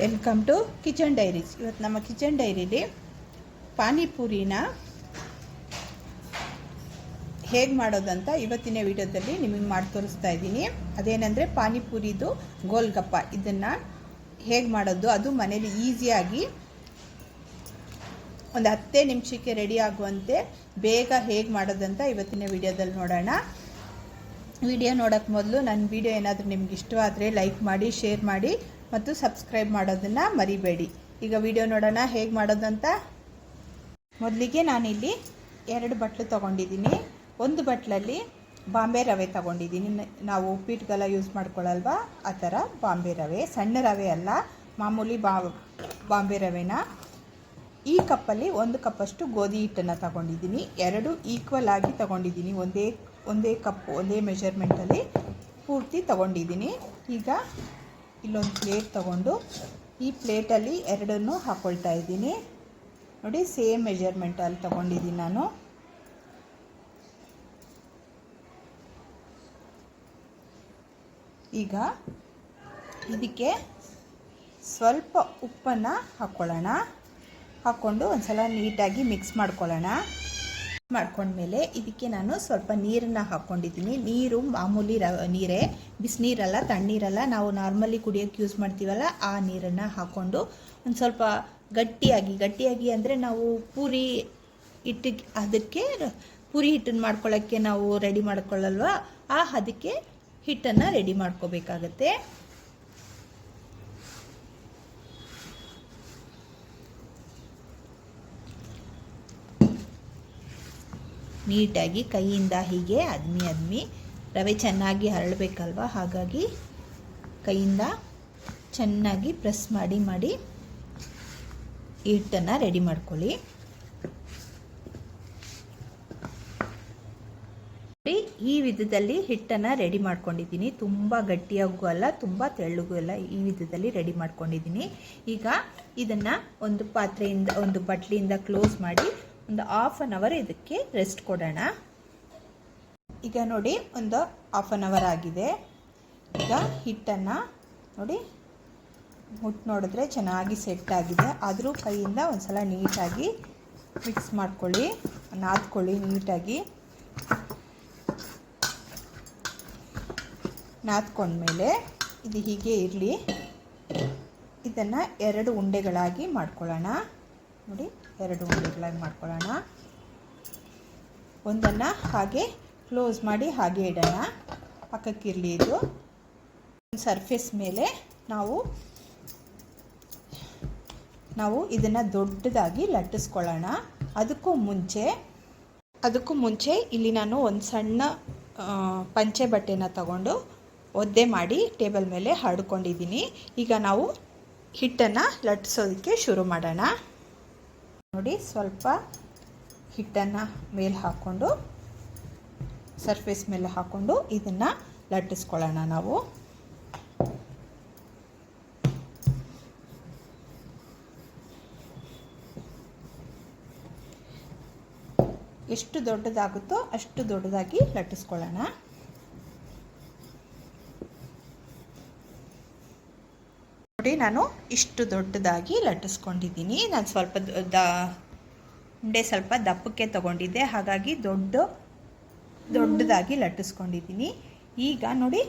Welcome to kitchen diaries ಇವತ್ತು ನಮ್ಮ kitchen ಡೈರಿಲಿ ಪಾನಿಪುರಿನ ಹೇಗೆ ಮಾಡೋದಂತ ಇವತ್ತಿನ ವಿಡಿಯೋದಲ್ಲಿ ನಿಮಗೆ ಮಾಡಿ ತೋರಿಸ್ತಾ ಇದ್ದೀನಿ. ಅದೇನೆಂದರೆ ಪಾನಿಪುರಿದು ಗೋಲ್ಗಪ್ಪ. ಇದನ್ನು ಹೇಗೆ ಮಾಡೋದು? ಅದು ಮನೇಲಿ ಈಸಿಯಾಗಿ ಒಂದು ಹತ್ತೇ ನಿಮಿಷಕ್ಕೆ ರೆಡಿ ಆಗುವಂತೆ ಬೇಗ ಹೇಗೆ ಮಾಡೋದಂತ ಇವತ್ತಿನ ವಿಡಿಯೋದಲ್ಲಿ ನೋಡೋಣ. ವಿಡಿಯೋ ನೋಡೋಕ್ಕೆ ಮೊದಲು ನನ್ನ ವಿಡಿಯೋ ಏನಾದರೂ ನಿಮ್ಗೆ ಇಷ್ಟವಾದರೆ ಲೈಕ್ ಮಾಡಿ ಶೇರ್ ಮಾಡಿ. ಮತ್ತು ಸಬ್ಸ್ಕ್ರೈಬ್ ಮಾಡೋದನ್ನು ಮರಿಬೇಡಿ. ಈಗ ವಿಡಿಯೋ ನೋಡೋಣ ಹೇಗೆ ಮಾಡೋದಂತ. ಮೊದಲಿಗೆ ನಾನಿಲ್ಲಿ ಎರಡು ಬಟ್ಲು ತೊಗೊಂಡಿದ್ದೀನಿ. ಒಂದು ಬಟ್ಲಲ್ಲಿ ಬಾಂಬೆ ರವೆ ತೊಗೊಂಡಿದ್ದೀನಿ. ನಾವು ಉಪ್ಪಿಟ್ಟಿಗೆಲ್ಲ ಯೂಸ್ ಮಾಡ್ಕೊಳ್ಳಲ್ವಾ ಆ ಥರ ಬಾಂಬೆ ರವೆ. ಸಣ್ಣ ರವೆ ಅಲ್ಲ, ಮಾಮೂಲಿ ಬಾ, ಬಾಂಬೆ ರವೆನ. ಈ ಕಪ್ಪಲ್ಲಿ ಒಂದು ಕಪ್ಪಷ್ಟು ಗೋಧಿ ಹಿಟ್ಟನ್ನು ತಗೊಂಡಿದ್ದೀನಿ. ಎರಡು ಈಕ್ವಲ್ ಆಗಿ ತಗೊಂಡಿದ್ದೀನಿ. ಒಂದೇ ಒಂದೇ ಕಪ್, ಒಂದೇ ಮೆಷರ್ಮೆಂಟಲ್ಲಿ ಪೂರ್ತಿ ತಗೊಂಡಿದ್ದೀನಿ. ಈಗ ಇಲ್ಲೊಂದು ಪ್ಲೇಟ್ ತಗೊಂಡು ಈ ಪ್ಲೇಟಲ್ಲಿ ಎರಡನ್ನು ಹಾಕ್ಕೊಳ್ತಾ ಇದ್ದೀನಿ. ನೋಡಿ ಸೇಮ್ ಮೆಜರ್ಮೆಂಟಲ್ಲಿ ತಗೊಂಡಿದ್ದೀನಿ ನಾನು. ಈಗ ಇದಕ್ಕೆ ಸ್ವಲ್ಪ ಉಪ್ಪನ್ನು ಹಾಕ್ಕೊಳ್ಳೋಣ ಹಾಕ್ಕೊಂಡು ಒಂದು ಸಲ ನೀಟಾಗಿ ಮಿಕ್ಸ್ ಮಾಡ್ಕೊಳ್ಳೋಣ. ಮಾಡ್ಕೊಂಡ್ಮೇಲೆ ಇದಕ್ಕೆ ನಾನು ಸ್ವಲ್ಪ ನೀರನ್ನು ಹಾಕ್ಕೊಂಡಿದ್ದೀನಿ. ನೀರು ಮಾಮೂಲಿ ರ, ನೀರೇ, ಬಿಸಿನೀರಲ್ಲ, ತಣ್ಣೀರಲ್ಲ ನಾವು ನಾರ್ಮಲಿ ಕುಡಿಯೋಕ್ಕೆ ಯೂಸ್ ಮಾಡ್ತೀವಲ್ಲ ಆ ನೀರನ್ನು ಹಾಕ್ಕೊಂಡು ಒಂದು ಸ್ವಲ್ಪ ಗಟ್ಟಿಯಾಗಿ ಗಟ್ಟಿಯಾಗಿ ಅಂದರೆ ನಾವು ಪೂರಿ ಹಿಟ್ಟಿಗೆ, ಅದಕ್ಕೆ ಪೂರಿ ಹಿಟ್ಟನ್ನು ಮಾಡ್ಕೊಳ್ಳೋಕ್ಕೆ ನಾವು ರೆಡಿ ಮಾಡ್ಕೊಳ್ಳಲ್ವ? ಆ, ಅದಕ್ಕೆ ಹಿಟ್ಟನ್ನು ರೆಡಿ ಮಾಡ್ಕೋಬೇಕಾಗತ್ತೆ. ನೀಟಾಗಿ ಕೈಯಿಂದ ಹೀಗೆ ಅದ್ಮಿ ಅದ್ಮಿ ರವೆ ಚೆನ್ನಾಗಿ ಹರಳಬೇಕಲ್ವ? ಹಾಗಾಗಿ ಕೈಯಿಂದ ಚೆನ್ನಾಗಿ ಪ್ರೆಸ್ ಮಾಡಿ ಮಾಡಿ ಹಿಟ್ಟನ್ನು ರೆಡಿ ಮಾಡ್ಕೊಳ್ಳಿ. ಈ ವಿಧದಲ್ಲಿ ಹಿಟ್ಟನ್ನು ರೆಡಿ ಮಾಡ್ಕೊಂಡಿದ್ದೀನಿ. ತುಂಬ ಗಟ್ಟಿಯಾಗೂ ಅಲ್ಲ, ತುಂಬ ತೆಳ್ಳಗೂ ಅಲ್ಲ, ಈ ವಿಧದಲ್ಲಿ ರೆಡಿ ಮಾಡ್ಕೊಂಡಿದ್ದೀನಿ. ಈಗ ಇದನ್ನು ಒಂದು ಪಾತ್ರೆಯಿಂದ, ಒಂದು ಬಟ್ಲಿಯಿಂದ ಕ್ಲೋಸ್ ಮಾಡಿ ಒಂದು ಹಾಫ್ ಆನ್ ಅವರ್ ಇದಕ್ಕೆ ರೆಸ್ಟ್ ಕೊಡೋಣ. ಈಗ ನೋಡಿ ಒಂದು ಹಾಫ್ ಆನ್ ಅವರ್ ಆಗಿದೆ. ಈಗ ಹಿಟ್ಟನ್ನು ನೋಡಿ ಮುಟ್ಟು ನೋಡಿದ್ರೆ ಚೆನ್ನಾಗಿ ಸೆಟ್ ಆಗಿದೆ. ಆದರೂ ಕೈಯಿಂದ ಒಂದು ಸಲ ನೀಟಾಗಿ ಮಿಕ್ಸ್ ಮಾಡ್ಕೊಳ್ಳಿ, ನಾದ್ಕೊಳ್ಳಿ ನೀಟಾಗಿ. ನಾದ್ಕೊಂಡ್ಮೇಲೆ ಇದು ಹೀಗೆ ಇರಲಿ. ಇದನ್ನು ಎರಡು ಉಂಡೆಗಳಾಗಿ ಮಾಡ್ಕೊಳ್ಳೋಣ. ನೋಡಿ. ಎರಡು ಉಂಡೆಗಳಾಗಿ ಮಾಡ್ಕೊಳ್ಳೋಣ. ಒಂದನ್ನು ಹಾಗೆ ಕ್ಲೋಸ್ ಮಾಡಿ ಹಾಗೆ ಇಡೋಣ. ಪಕ್ಕಕ್ಕಿರಲಿ ಇದು. ಸರ್ಫೇಸ್ ಮೇಲೆ ನಾವು ನಾವು ಇದನ್ನು ದೊಡ್ಡದಾಗಿ ಲಟ್ಟಿಸ್ಕೊಳ್ಳೋಣ. ಅದಕ್ಕೂ ಮುಂಚೆ ಅದಕ್ಕೂ ಮುಂಚೆ ಇಲ್ಲಿ ನಾನು ಒಂದು ಸಣ್ಣ ಪಂಚೆ ಬಟ್ಟೆನ ತಗೊಂಡು ಒದ್ದೆ ಮಾಡಿ ಟೇಬಲ್ ಮೇಲೆ ಹರಡ್ಕೊಂಡಿದ್ದೀನಿ ಈಗ ನಾವು ಹಿಟ್ಟನ್ನು ಲಟ್ಟಿಸೋದಕ್ಕೆ ಶುರು ಮಾಡೋಣ. ನೋಡಿ ಸ್ವಲ್ಪ ಹಿಟ್ಟನ್ನು ಮೇಲೆ ಹಾಕ್ಕೊಂಡು ಸರ್ಫೇಸ್ ಮೇಲೆ ಹಾಕ್ಕೊಂಡು ಇದನ್ನು ಲಟ್ಟಿಸ್ಕೊಳ್ಳೋಣ ನಾವು. ಎಷ್ಟು ದೊಡ್ಡದಾಗುತ್ತೋ ಅಷ್ಟು ದೊಡ್ಡದಾಗಿ ಲಟ್ಟಿಸ್ಕೊಳ್ಳೋಣ. ನಾನು ಇಷ್ಟು ದೊಡ್ಡದಾಗಿ ಲಟ್ಟಿಸ್ಕೊಂಡಿದ್ದೀನಿ. ನಾನು ಸ್ವಲ್ಪ ದ ಉಂಡೆ ಸ್ವಲ್ಪ ದಪ್ಪಕ್ಕೆ ತಗೊಂಡಿದ್ದೆ. ಹಾಗಾಗಿ ದೊಡ್ಡ, ದೊಡ್ಡದಾಗಿ ಲಟ್ಟಿಸ್ಕೊಂಡಿದ್ದೀನಿ. ಈಗ ನೋಡಿ,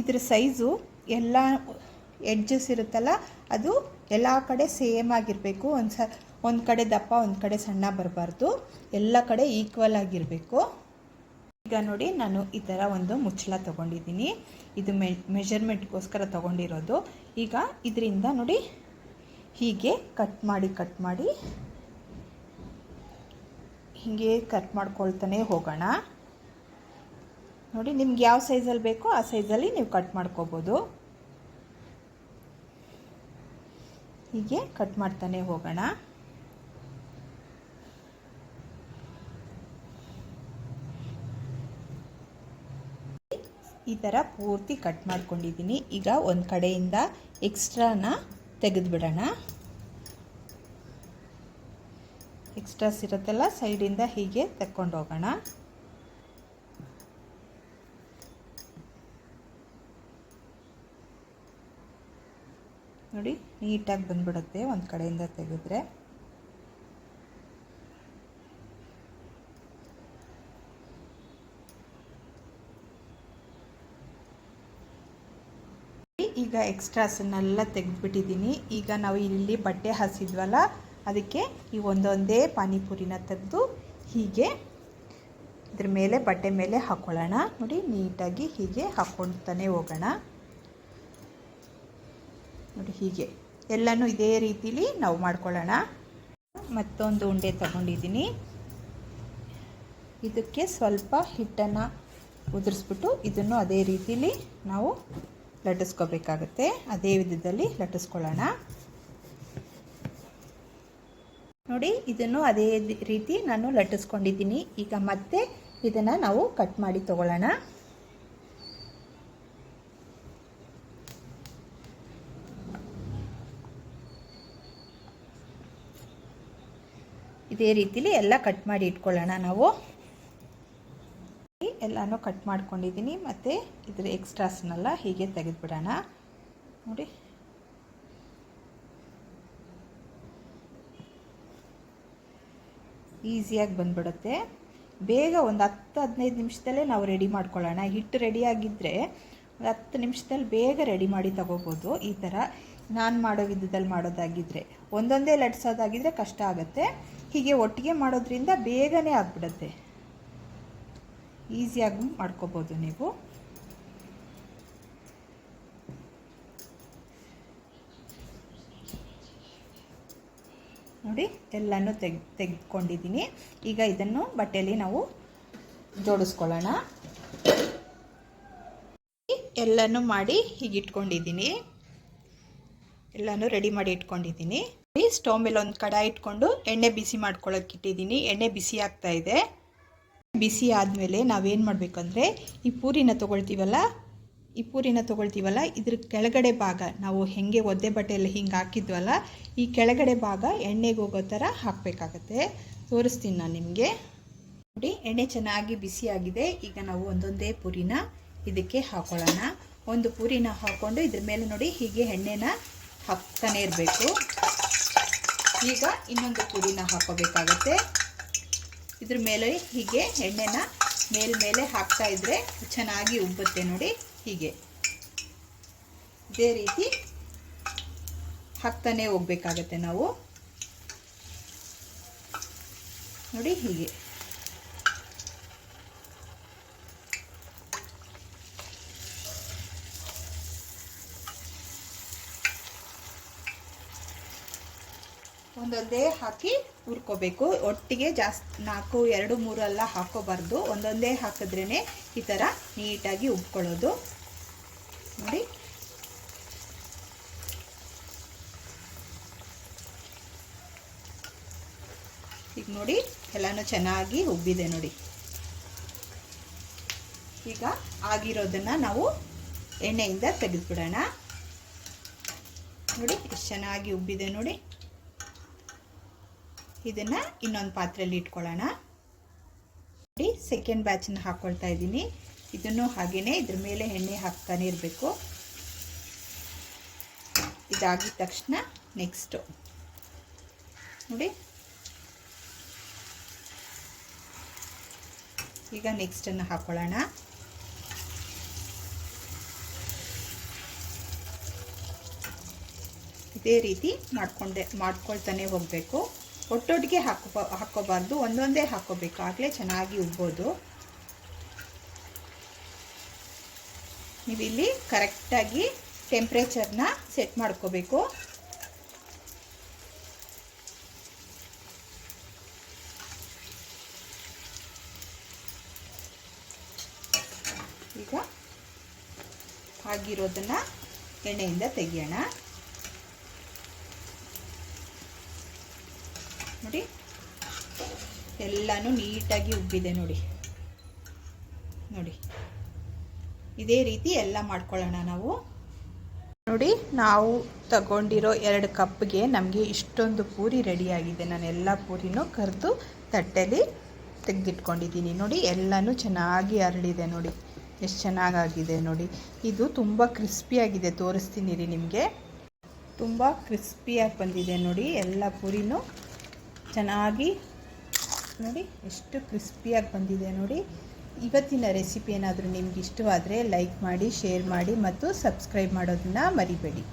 ಇದ್ರ ಸೈಜು ಎಲ್ಲ ಎಡ್ಜಸ್ ಇರುತ್ತಲ್ಲ, ಅದು ಎಲ್ಲ ಕಡೆ ಸೇಮ್ ಆಗಿರಬೇಕು. ಒಂದು ಸ ಒಂದು ಕಡೆ ದಪ್ಪ, ಒಂದು ಕಡೆ ಸಣ್ಣ ಬರಬಾರ್ದು. ಎಲ್ಲ ಕಡೆ ಈಕ್ವಲ್ ಆಗಿರಬೇಕು. ಈಗ ನೋಡಿ ನಾನು ಈ ಥರ ಒಂದು ಮುಚ್ಚಳ ತೊಗೊಂಡಿದ್ದೀನಿ. ಇದು ಮೆ ಮೆಷರ್ಮೆಂಟ್ಗೋಸ್ಕರ ತೊಗೊಂಡಿರೋದು. ಈಗ ಇದರಿಂದ ನೋಡಿ ಹೀಗೆ ಕಟ್ ಮಾಡಿ ಕಟ್ ಮಾಡಿ ಹೀಗೆ ಕಟ್ ಮಾಡ್ಕೊಳ್ತಾನೆ ಹೋಗೋಣ. ನೋಡಿ ನಿಮ್ಗೆ ಯಾವ ಸೈಜಲ್ಲಿ ಬೇಕೋ ಆ ಸೈಜಲ್ಲಿ ನೀವು ಕಟ್ ಮಾಡ್ಕೋಬೋದು. ಹೀಗೆ ಕಟ್ ಮಾಡ್ತಾನೆ ಹೋಗೋಣ. ಈ ಥರ ಪೂರ್ತಿ ಕಟ್ ಮಾಡ್ಕೊಂಡಿದ್ದೀನಿ. ಈಗ ಒಂದು ಕಡೆಯಿಂದ ಎಕ್ಸ್ಟ್ರಾನ ತೆಗೆದುಬಿಡೋಣ. ಎಕ್ಸ್ಟ್ರಾಸ್ ಇರುತ್ತಲ್ಲ ಸೈಡಿಂದ ಹೀಗೆ ತಕ್ಕೊಂಡು ಹೋಗೋಣ. ನೋಡಿ, ನೀಟಾಗಿ ಬಂದ್ಬಿಡುತ್ತೆ ಒಂದು ಕಡೆಯಿಂದ ತೆಗೆದ್ರೆ. ಈಗ ಎಕ್ಸ್ಟ್ರಾಸನ್ನೆಲ್ಲ ತೆಗೆದುಬಿಟ್ಟಿದ್ದೀನಿ. ಈಗ ನಾವು ಇಲ್ಲಿ ಬಟ್ಟೆ ಹಾಸಿದ್ವಲ್ಲ, ಅದಕ್ಕೆ ಈ ಒಂದೊಂದೇ ಪಾನಿಪುರಿನ ತೆಗೆದು ಹೀಗೆ ಇದ್ರ ಮೇಲೆ ಬಟ್ಟೆ ಮೇಲೆ ಹಾಕ್ಕೊಳ್ಳೋಣ ನೋಡಿ, ನೀಟಾಗಿ ಹೀಗೆ ಹಾಕ್ಕೊಳ್ತಾನೆ ಹೋಗೋಣ. ನೋಡಿ, ಹೀಗೆ. ಎಲ್ಲನೂ ಇದೇ ರೀತಿಲಿ ನಾವು ಮಾಡ್ಕೊಳ್ಳೋಣ. ಮತ್ತೊಂದು ಉಂಡೆ ತಗೊಂಡಿದ್ದೀನಿ. ಇದಕ್ಕೆ ಸ್ವಲ್ಪ ಹಿಟ್ಟನ್ನು ಉದುರಿಸ್ಬಿಟ್ಟು ಇದನ್ನು ಅದೇ ರೀತಿಲಿ ನಾವು ಲಟ್ಟಿಸ್ಕೋಬೇಕಾಗತ್ತೆ. ಅದೇ ವಿಧದಲ್ಲಿ ಲಟ್ಟಿಸ್ಕೊಳ್ಳೋಣ. ನೋಡಿ, ಇದನ್ನು ಅದೇ ರೀತಿ ನಾನು ಲಟ್ಟಿಸ್ಕೊಂಡಿದ್ದೀನಿ. ಈಗ ಮತ್ತೆ ಇದನ್ನು ನಾವು ಕಟ್ ಮಾಡಿ ತಗೊಳ್ಳೋಣ. ಇದೇ ರೀತಿಲಿ ಎಲ್ಲ ಕಟ್ ಮಾಡಿ ಇಟ್ಕೊಳ್ಳೋಣ ನಾವು. ಎಲ್ಲನೂ ಕಟ್ ಮಾಡ್ಕೊಂಡಿದ್ದೀನಿ ಮತ್ತು ಇದ್ರ ಎಕ್ಸ್ಟ್ರಾಸ್ನೆಲ್ಲ ಹೀಗೆ ತೆಗೆದುಬಿಡೋಣ. ನೋಡಿ. ಈಸಿಯಾಗಿ ಬಂದ್ಬಿಡುತ್ತೆ. ಬೇಗ ಒಂದು ಹತ್ತು ಹದಿನೈದು ನಿಮಿಷದಲ್ಲೇ ನಾವು ರೆಡಿ ಮಾಡ್ಕೊಳ್ಳೋಣ. ಹಿಟ್ಟು ರೆಡಿಯಾಗಿದ್ದರೆ ಒಂದು ಹತ್ತು ನಿಮಿಷದಲ್ಲಿ ಬೇಗ ರೆಡಿ ಮಾಡಿ ತಗೋಬೋದು. ಈ ಥರ ನಾನು ಮಾಡೋ ವಿಧದಲ್ಲಿ ಮಾಡೋದಾಗಿದ್ದರೆ ಒಂದೊಂದೇ ಲಟ್ಸೋದಾಗಿದ್ದರೆ ಕಷ್ಟ ಆಗುತ್ತೆ. ಹೀಗೆ ಒಟ್ಟಿಗೆ ಮಾಡೋದ್ರಿಂದ ಬೇಗನೆ ಆಗಿಬಿಡುತ್ತೆ. ಈಸಿಯಾಗಿ ಮಾಡ್ಕೋಬೋದು ನೀವು. ನೋಡಿ, ಎಲ್ಲನೂ ತೆಗ್, ತೆಗೆದುಕೊಂಡಿದ್ದೀನಿ. ಈಗ ಇದನ್ನು ಬಟ್ಟೆಯಲ್ಲಿ ನಾವು ಜೋಡಿಸ್ಕೊಳ್ಳೋಣ. ಎಲ್ಲನೂ ಮಾಡಿ ಹೀಗೆ ಇಟ್ಕೊಂಡಿದ್ದೀನಿ ಎಲ್ಲನೂ ರೆಡಿ ಮಾಡಿ ಇಟ್ಕೊಂಡಿದ್ದೀನಿ. ಸ್ಟವ್ ಮೇಲೆ ಒಂದು ಕಡಾಯಿ ಇಟ್ಕೊಂಡು ಎಣ್ಣೆ ಬಿಸಿ ಮಾಡ್ಕೊಳ್ಳೋಕೆ ಇಟ್ಟಿದ್ದೀನಿ. ಎಣ್ಣೆ ಬಿಸಿ ಆಗ್ತಾ ಇದೆ. ಬಿಸಿ ಆದಮೇಲೆ ನಾವೇನು ಮಾಡಬೇಕಂದ್ರೆ ಈ ಪೂರಿನ ತೊಗೊಳ್ತೀವಲ್ಲ, ಈ ಪೂರಿನ ತೊಗೊಳ್ತೀವಲ್ಲ, ಇದ್ರ ಕೆಳಗಡೆ ಭಾಗ, ನಾವು ಹೆಂಗೆ ಒದ್ದೆ ಬಟ್ಟೆಯಲ್ಲಿ ಹಿಂಗೆ ಹಾಕಿದ್ವಲ್ಲ, ಈ ಕೆಳಗಡೆ ಭಾಗ ಎಣ್ಣೆಗೆ ಹೋಗೋ ಥರ ಹಾಕಬೇಕಾಗತ್ತೆ. ತೋರಿಸ್ತೀನಿ ನಾನು ನಿಮಗೆ. ನೋಡಿ, ಎಣ್ಣೆ ಚೆನ್ನಾಗಿ ಬಿಸಿಯಾಗಿದೆ ಈಗ ನಾವು ಒಂದೊಂದೇ ಪೂರಿನ ಇದಕ್ಕೆ ಹಾಕೊಳ್ಳೋಣ. ಒಂದು ಪೂರಿನ ಹಾಕ್ಕೊಂಡು ಇದ್ರ ಮೇಲೆ ನೋಡಿ ಹೀಗೆ ಎಣ್ಣೆನ ಹಾಕ್ತಾನೆ ಇರಬೇಕು. ಈಗ ಇನ್ನೊಂದು ಪೂರಿನ ಹಾಕೋಬೇಕಾಗತ್ತೆ. ಇದ್ರ ಮೇಲೆ ಹೀಗೆ ಎಣ್ಣೆನ ಮೇಲ್ಮೇಲೆ ಹಾಕ್ತಾ ಇದ್ರೆ ಚೆನ್ನಾಗಿ ಉಬ್ಬುತ್ತೆ ನೋಡಿ ಹೀಗೆ. ಇದೇ ರೀತಿ ಹಾಕ್ತಾನೆ ಹೋಗ್ಬೇಕಾಗತ್ತೆ ನಾವು. ನೋಡಿ ಹೀಗೆ. ಒಂದೊಂದೇ ಹಾಕಿ ಹುರ್ಕೋಬೇಕು. ಒಟ್ಟಿಗೆ ಜಾಸ್ತಿ ನಾಲ್ಕು, ಎರಡು, ಮೂರು ಎಲ್ಲ ಹಾಕೋಬಾರ್ದು. ಒಂದೊಂದೇ ಹಾಕಿದ್ರೇ ಈ ಥರ ನೀಟಾಗಿ ಉಬ್ಕೊಳ್ಳೋದು. ನೋಡಿ. ಈಗ ನೋಡಿ, ಎಲ್ಲನೂ ಚೆನ್ನಾಗಿ ಉಬ್ಬಿದೆ ನೋಡಿ. ಈಗ ಆಗಿರೋದನ್ನು ನಾವು ಎಣ್ಣೆಯಿಂದ ತೆಗೆದುಬಿಡೋಣ. ನೋಡಿ ಚೆನ್ನಾಗಿ ಉಬ್ಬಿದೆ ನೋಡಿ. ಇದನ್ನು ಇನ್ನೊಂದು ಪಾತ್ರೆಯಲ್ಲಿ ಇಟ್ಕೊಳ್ಳೋಣ. ನೋಡಿ ಸೆಕೆಂಡ್ ಬ್ಯಾಚನ್ನು ಹಾಕ್ಕೊಳ್ತಾ ಇದ್ದೀನಿ. ಇದನ್ನು ಹಾಗೆಯೇ ಇದ್ರ ಮೇಲೆ ಎಣ್ಣೆ ಹಾಕ್ತಾನೆ ಇರಬೇಕು. ಇದಾಗಿದ ತಕ್ಷಣ ನೆಕ್ಸ್ಟು ನೋಡಿ. ಈಗ ನೆಕ್ಸ್ಟನ್ನು ಹಾಕ್ಕೊಳ್ಳೋಣ ಇದೇ ರೀತಿ ಮಾಡ್ಕೊಂಡೆ, ಮಾಡ್ಕೊಳ್ತಾನೆ ಹೋಗಬೇಕು. ಒಟ್ಟೊಟ್ಟಿಗೆ ಹಾಕೋ ಹಾಕೋಬಾರ್ದು ಒಂದೊಂದೇ ಹಾಕೋಬೇಕು ಆಗಲೇ ಚೆನ್ನಾಗಿ ಉಬ್ಬೋದು ನೀವಿಲ್ಲಿ ಕರೆಕ್ಟಾಗಿ ಟೆಂಪ್ರೇಚರ್ನ ಸೆಟ್ ಮಾಡ್ಕೋಬೇಕು. ಈಗ ಆಗಿರೋದನ್ನು ಎಣ್ಣೆಯಿಂದ ತೆಗಿಯೋಣ ನೋಡಿ ಎಲ್ಲನೂ ನೀಟಾಗಿ ಉಬ್ಬಿದೆ ನೋಡಿ. ನೋಡಿ. ಇದೇ ರೀತಿ ಎಲ್ಲ ಮಾಡ್ಕೊಳ್ಳೋಣ ನಾವು. ನೋಡಿ, ನಾವು ತಗೊಂಡಿರೋ ಎರಡು ಕಪ್ಗೆ ನಮಗೆ ಇಷ್ಟೊಂದು ಪೂರಿ ರೆಡಿಯಾಗಿದೆ. ನಾನು ಎಲ್ಲ ಪೂರಿನೂ ಕರೆದು ತಟ್ಟೆಲಿ ತೆಗೆದಿಟ್ಕೊಂಡಿದ್ದೀನಿ. ನೋಡಿ, ಎಲ್ಲನೂ ಚೆನ್ನಾಗಿ ಅರಳಿದೆ ನೋಡಿ. ಎಷ್ಟು ಚೆನ್ನಾಗಾಗಿದೆ ನೋಡಿ. ಇದು ತುಂಬ ಕ್ರಿಸ್ಪಿಯಾಗಿದೆ. ತೋರಿಸ್ತೀನಿ ರೀ ನಿಮಗೆ. ತುಂಬ ಕ್ರಿಸ್ಪಿಯಾಗಿ ಬಂದಿದೆ ನೋಡಿ. ಎಲ್ಲ ಪೂರಿನೂ ಚೆನ್ನಾಗಿ ನೋಡಿ, ಎಷ್ಟು ಕ್ರಿಸ್ಪಿಯಾಗಿ ಬಂದಿದೆ ನೋಡಿ. ಇವತ್ತಿನ ರೆಸಿಪಿ ಏನಾದರೂ ನಿಮ್ಗೆ ಇಷ್ಟವಾದರೆ ಲೈಕ್ ಮಾಡಿ, ಶೇರ್ ಮಾಡಿ ಮತ್ತು ಸಬ್ಸ್ಕ್ರೈಬ್ ಮಾಡೋದನ್ನು ಮರಿಬೇಡಿ.